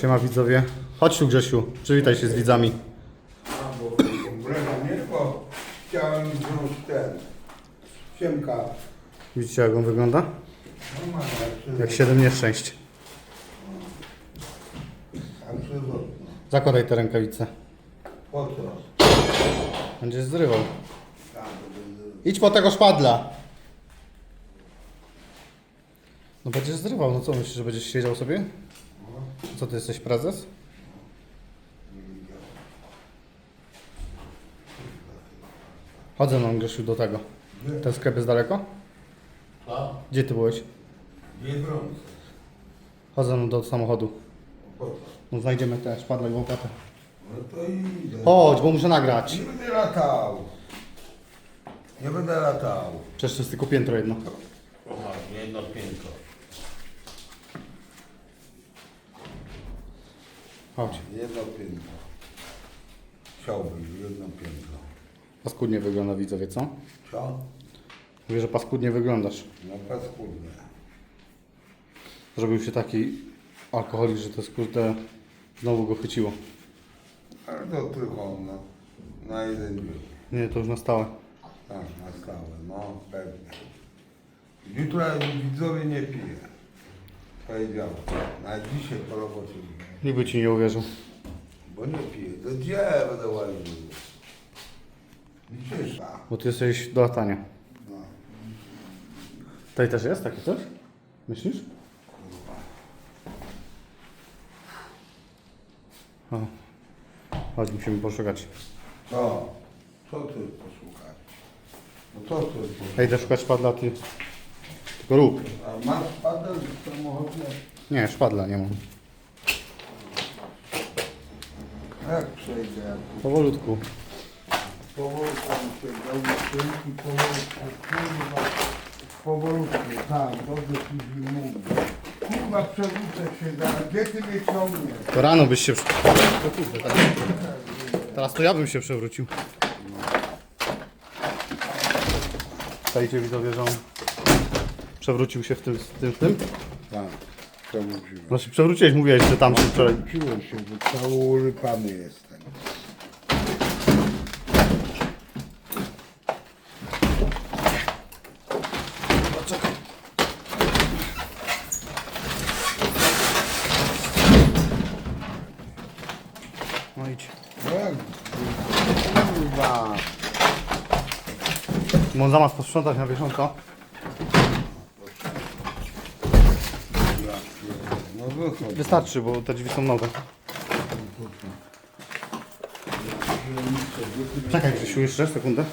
Siema widzowie. Chodź tu Grzesiu, przywitaj się z widzami. A, bo problemu nie, bo chciałem wziąć ten. Siemka. Widzicie jak on wygląda? Jak Jak siedem nieszczęść. Jak przewrotno. Zakładaj te rękawice. Będziesz zrywał. Idź po tego szpadla. No będziesz zrywał, no co myślisz, że będziesz siedział sobie? Co ty jesteś prezes? Chodzę nam Grzesiu do tego. Ten sklep jest daleko? A? Gdzie ty byłeś? Biedronce. Chodzę nam do samochodu. No znajdziemy te szpadle i łopatę. No to idę. Chodź, bo muszę nagrać. Nie będę latał. Nie będę latał. Przecież to jest tylko piętro jedno. Aha, jedno piętro. Chodź. Jedno piętro. Chciałbym jedno piętro. Paskudnie wygląda widzowie, co? Co? Mówię, że paskudnie wyglądasz. No paskudne. Zrobił się taki alkoholik, że to jest kurde... Znowu go chyciło. Ale to tylko na, na jeden dzień. Nie, to już na stałe. Tak, na stałe, no pewnie. Jutro widzowie nie piję. Powiedział. Na dzisiaj po robocie. Nikt by ci nie uwierzył. Bo nie piję. Do gdzie będę łaził? Dzisiejsza. Bo ty jesteś do latania. No. Tutaj też jest takie coś? Myślisz? O. Chodź, musimy poszukać. Co? Co ty posłuchać? No co ty posłuchać? Ja idę szukać szpadla, ty... Rób. A masz padel w samochodzie? Nie, szpadla nie mam. Jak przejdzie? Powolutku. powolutku dał skrzynki, powolutku, kurwa. Powolutku, tak, dobrze ci mówi. Kurwa, przewrócę się zaraz. Gdzie ty mnie ciągniesz? To rano byś się... O kurde, teraz... To ja bym się przewrócił. Czajcie widzowie, że on przewrócił się w tym, w tym, w tym? Tak, przewróciłem. No się przewróciłeś, mówiłeś, że tam się wczoraj... Przewróciłem się, bo cały urypany jestem. No idź. Jak? Kurwa. Mam zamiast posprzątać na bieżąco. No wychodź. Wystarczy, bo te drzwi są nowe. Czekaj Grzesiu, jeszcze sekundę.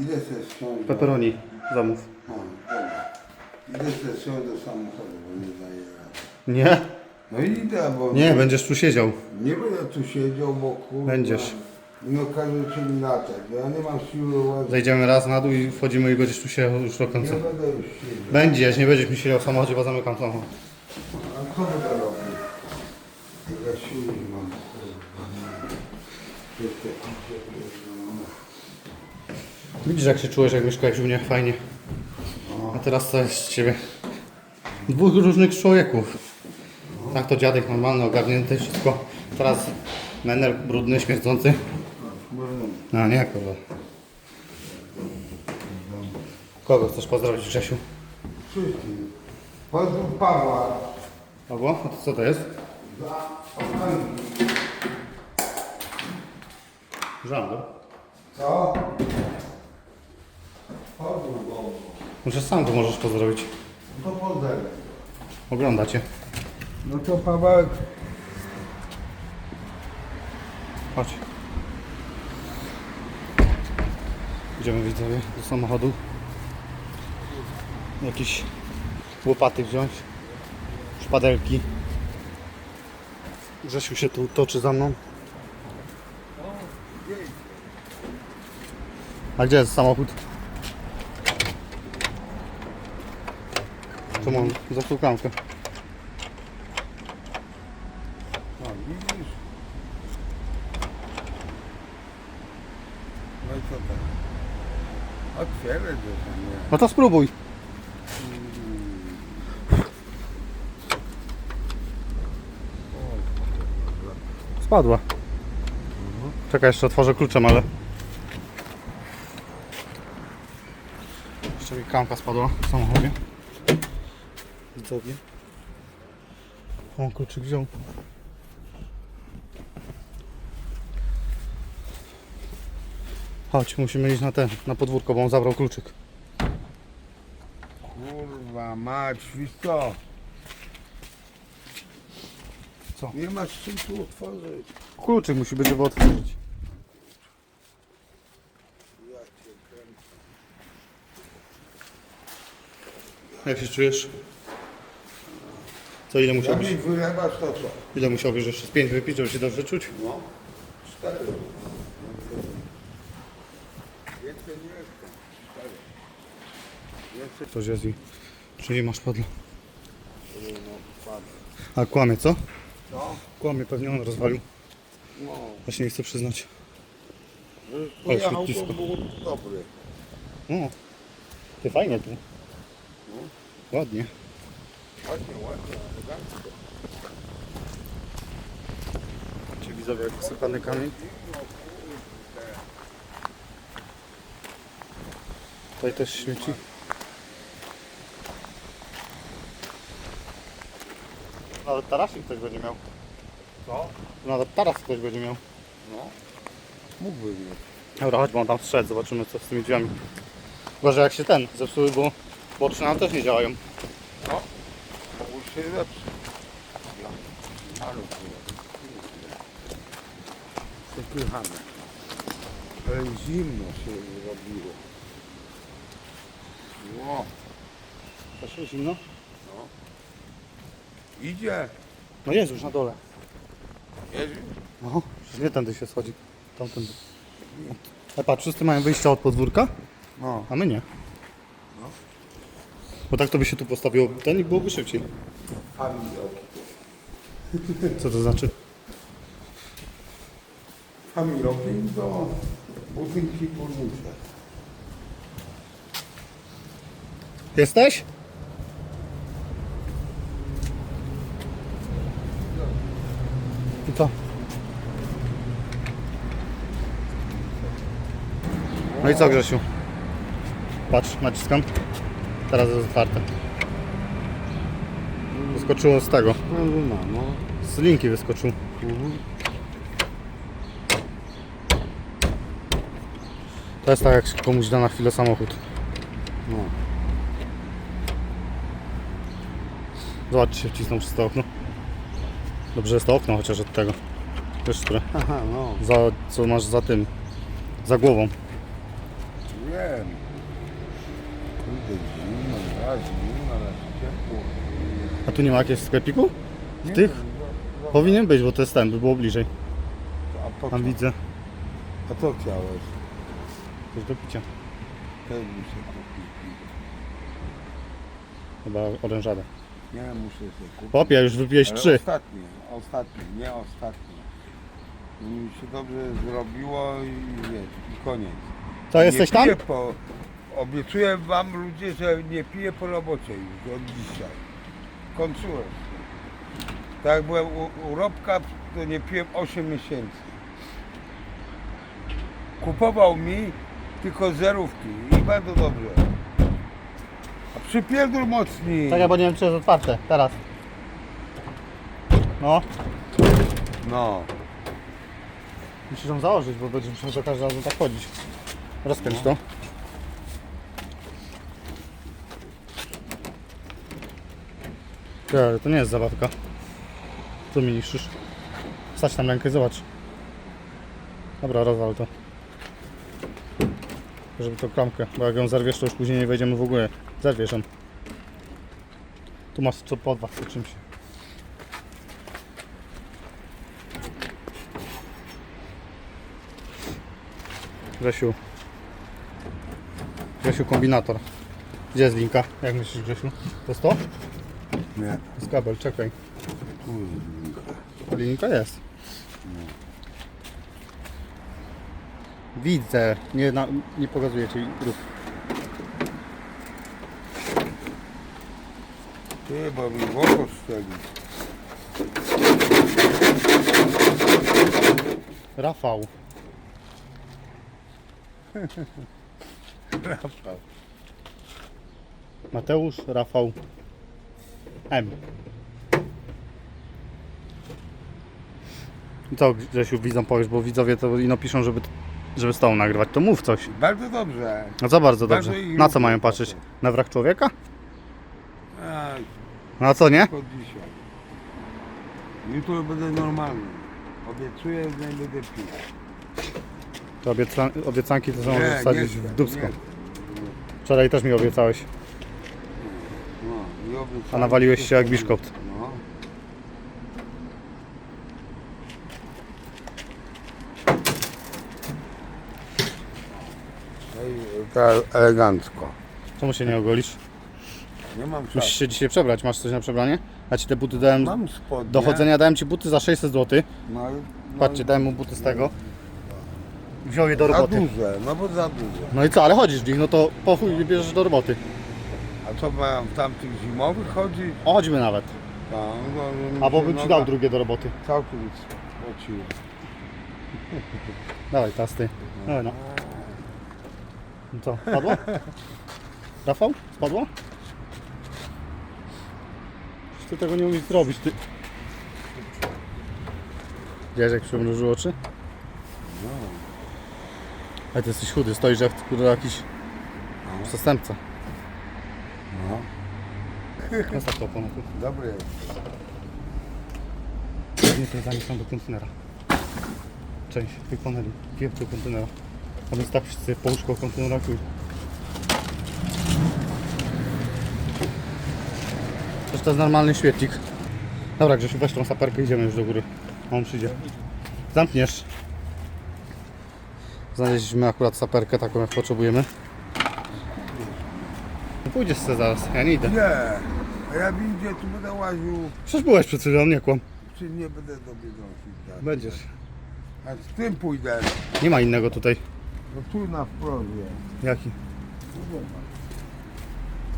Idę se wsiąść. Pepperoni, zamów. A, dobra. Idę do samochodu, bo nie daję rady. Nie? No idę, bo... Nie, będziesz tu siedział. Nie będę tu siedział, bo kurwa... Będziesz. Okażecie mi latać, bo ja nie mam siły łazić. Zejdziemy raz na dół i wchodzimy i będziesz tu się już do Nie końca. będę już siedział. Będziesz, nie będziesz mi siedział w samochodzie, bo zamykam samochód. A co będę robił? Ja siły nie mam. Widzisz jak się czujesz, jak mieszkałeś u mnie, fajnie. A teraz co jest z ciebie? Dwóch różnych człowieków. Tak to dziadek normalny, ogarnięty, wszystko. Teraz menel brudny, śmierdzący. No nie, kogo. Kogo chcesz pozdrowić, Grzesiu? Wszystkim. Pozdrów Pawła. Albo? A to co to jest? Żambor. Co? Pozdrów go. Może sam go możesz pozdrowić. No to pozdrawiam. Ogląda cię. No to Pawełek. Chodź. Idziemy widzowie do samochodu. Jakieś łopaty wziąć. Szpadelki. Grzesiu się tu toczy za mną. A gdzie jest samochód? Tu mam za. No widzisz? No i co? Otwieraj go. No to spróbuj. Spadła. Czekaj, jeszcze otworzę kluczem, ale... Jeszcze mi klamka spadła w samochodzie. Widzowie. On kluczyk wziął. Chodź, musimy iść na ten, na podwórko, bo on zabrał kluczyk. Kurwa mać, wiesz co? Co? Nie masz czym tu otworzyć. Kluczyk musi być, żeby otworzyć. Ja cię kręcę. Jak się czujesz? Co, ile Jak musiałbyś, mi wylewasz to co? ile musiałbyś jeszcze z pięć wypić, żeby się dobrze czuć? No. Cztery. Coś jest i... Czy nie masz padla? no. A kłamie, co? No, Kłamie, pewnie on rozwalił. no. Ja się nie chcę przyznać. Ale Pojechał to było dobry. O, ty fajnie tu. Ładnie. Ładnie, ładnie, elegancko. Czy widzowie jak kamień? Tutaj też śmieci. Nawet tarasik ktoś będzie miał. Co? Nawet taras ktoś będzie miał. No. Mógłby mieć. Dobra, chodź, bo on tam strzec, zobaczymy co z tymi drzwiami. Chyba, że jak się ten zepsuły, bo boczne nam też nie działają. No. Mógł się lepszy. Ja. Ale Przepychane. Ale zimno się zrobiło. No. Też zimno? Idzie. No jest już na dole. Jedzie. No, przecież nie tędy się schodzi. Tamtędy. Ale patrz, wszyscy mają wyjścia od podwórka, No. a my nie. Bo tak to by się tu postawiło ten i byłoby szybciej. Familioki. Co to znaczy? Familioki to budynki górnicze. Jesteś? I co? No i co Grzesiu? Patrz, naciskam. Teraz jest otwarte. Wyskoczyło z tego. No, no. Z linki wyskoczył. To jest tak jak się komuś da na chwilę samochód. No. Zobacz, czy się wcisnął przez to okno. Dobrze jest to okno chociaż od tego. Wiesz, które? Aha, no. Za, co masz za tym? Za głową. Wiem. Kurde, zimno, raz zimno, raz ciepło. A tu nie ma jakiegoś sklepiku? Nie Tych? wiem, za- za- Powinien być, bo to jest ten, by było bliżej. A po co? Tam widzę. A co chciałeś? Coś do picia. Też muszę kupić. Chyba orężadę. Nie, muszę sobie kupić. Popia, już wypiłeś Ale trzy. Ostatnie, ostatnie, nie ostatnie. Mi się dobrze zrobiło i wiesz, i koniec. To jesteś nie tam? Piję po, obiecuję wam ludzie, że nie piję po robocie już od dzisiaj. Kończyłem. Tak jak byłem u, u Robka, to nie piłem 8 miesięcy. Kupował mi tylko zerówki i bardzo dobrze. A przypierdol mocniej. Tak, bo nie wiem, czy jest otwarte. Teraz. No. No. Musisz ją założyć, bo będziesz musiał za każdym razem tak chodzić. Rozkręć to. Ale to nie jest zabawka. Co mi niszczysz? Stać tam rękę i zobacz. Dobra, rozwal to. Żeby to klamkę, bo jak ją zerwiesz, to już później nie wejdziemy w ogóle. Zerwiesz ją. Tu masz co podwas czy czymś. Grzesiu. Grzesiu kombinator. Gdzie jest linka? Jak myślisz Grzesiu? To jest to? Nie. To jest kabel, czekaj. Kurde. Linka jest. Widzę. Nie, na, nie pokazuję ci rób. Bo mi w oko strzeli. Rafał. Rafał. Mateusz, Rafał. M. I Co Grzesiu widzom powiesz, bo widzowie to ino piszą, żeby, żeby z tobą nagrywać, to mów coś. Bardzo dobrze. No co bardzo dobrze. Bardzo Na co lubię mają patrzeć? Na wrak człowieka? Aj, a co nie? od dzisiaj. Jutro będę normalny. Obiecuję, że nie będę pił. Te obieca obiecanki to są Nie, wsadzić w dubsko. nie. Wczoraj też mi obiecałeś, No, i obiecałem, a nawaliłeś się jak to- biszkopt. No. Ej, tak elegancko. Czemu się nie ogolisz? Nie mam Musisz czasu. się dzisiaj przebrać, masz coś na przebranie? Ja ci te buty dałem, Mam spodnie. do chodzenia dałem ci buty za 600 zł. No, no, Patrzcie, dałem mu buty z tego. Wziął je do Za roboty. duże, no bo za duże. No i co, ale chodzisz w nich, no to po chuj bierzesz do roboty. A co mam w tamtych zimowych chodzić? O, chodźmy nawet. No, no, mi Albo się bym ci noga dał drugie do roboty. Całkowicie spociła. Dawaj, teraz ty. Dawaj no. No Co, spadło? Rafał? Spadło? Ty tego nie umiesz zrobić, ty. Wiesz jak przymrużył oczy? No. Ale ty jesteś chudy, stoisz jak kurde jakiś przestępca. No. Zostaw to opona tu. Dobry jest. Nie, to zanieś do kontenera. Część tych paneli. Do kontenera. A więc tak wszyscy po łóżko kontenera. Przecież to jest normalny świetlik. Dobra Grzesiu, weź tą saperkę idziemy już do góry. On przyjdzie. Zamkniesz. Znaleźliśmy akurat saperkę taką jak potrzebujemy. No pójdziesz sobie zaraz, ja nie idę. Nie, a ja gdzie tu będę łaził, Przecież byłeś przed chwilą, nie kłam. czy nie będę do Biedronki. tak. Będziesz. A z tym pójdę. Nie ma innego tutaj. No tu na wprost jest. Jaki?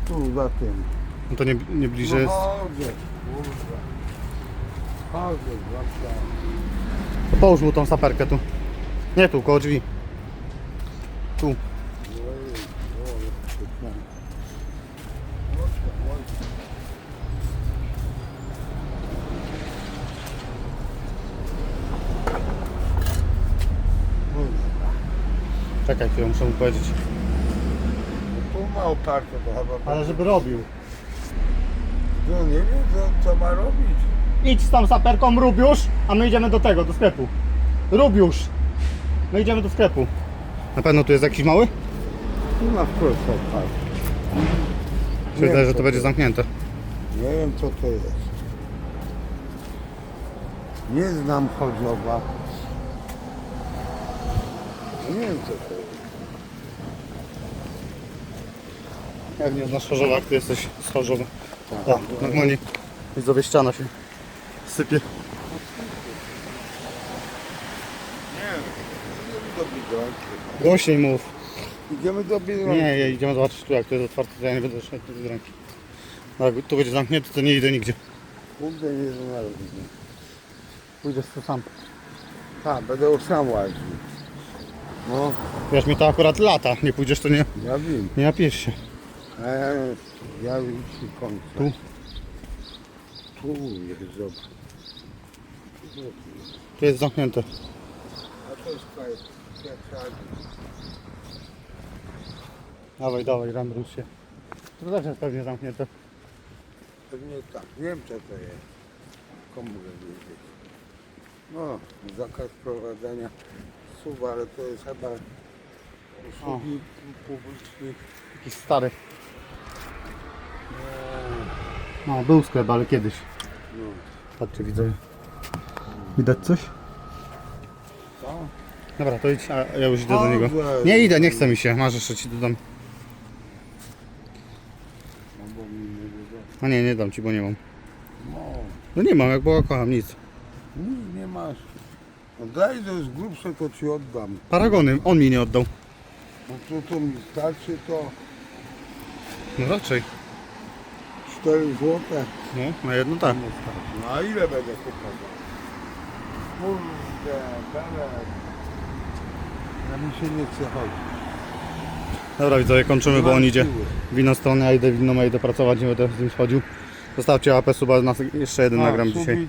Tu za tym. No to nie, nie bliżej jest. No chodzę, kurwa. Chodzę. To połóż mu tą saperkę tu. Nie tu, koło drzwi. Tu. Czekaj chwilę, muszę mu powiedzieć. Tu ma oparte to chyba. Ale żeby robił. No nie wiem co, co ma robić. Idź z tą saperką, rób już, a my idziemy do tego, do sklepu. Rób już. My idziemy do sklepu. Na pewno tu jest jakiś mały? Na wprost. Mi się wydaje, że to będzie zamknięte. Nie wiem co to jest. Nie znam Chodzowa. Nie wiem co to jest. Jak nie znasz Chorzowa, jak ty jesteś z Chorzowa. Tak, normalnie widzowie ściana się sypie. Biedronki. Głośniej mów. Idziemy do Biedronki. Nie, nie, idziemy zobaczyć tu, jak to jest otwarte, to ja nie będę szedł do ręki. No, jak tu będzie zamknięte, to nie idę nigdzie. Kurde nie znalazłem. Pójdziesz tu sam. Tak, będę sam łaził. No, Wiesz, mi to akurat lata, nie pójdziesz, to nie, ja wiem. nie napijesz się. A ja, już się kończę. Tu? Tu jest zobacz. Tu jest zamknięte. A to jest. Jak Dawaj, dawaj, ramrusz się. To też jest pewnie zamknięte. Pewnie tak. Wiem co to jest. Komu wiedzieć. No, zakaz prowadzenia słów, ale to jest chyba usługi publiczne. Jakiś stary. No, był sklep, ale kiedyś. No, Patrzcie, widzę. Widać coś? co? Dobra, to idź, a ja już idę do niego. Nie idę, nie chce mi się. Masz jeszcze ci dodam. No. A nie, nie dam ci, bo nie mam. No, No nie mam, jak Boga kocham, nic. nic nie masz. No daj, to jest grubsze, to ci oddam. Paragony, on mi nie oddał. No to, to mi starczy, to No raczej. 4 złote. No, na jedno tak. No a ile będę kupował? Kurde. Belek. A mi się nie chce chodzić. Dobra widzowie, kończymy, bo on idzie w inną stronę, ja idę w inną, ja idę pracować, nie będę z nim schodził. Zostawcie AP suba, jeszcze jeden nagram dzisiaj.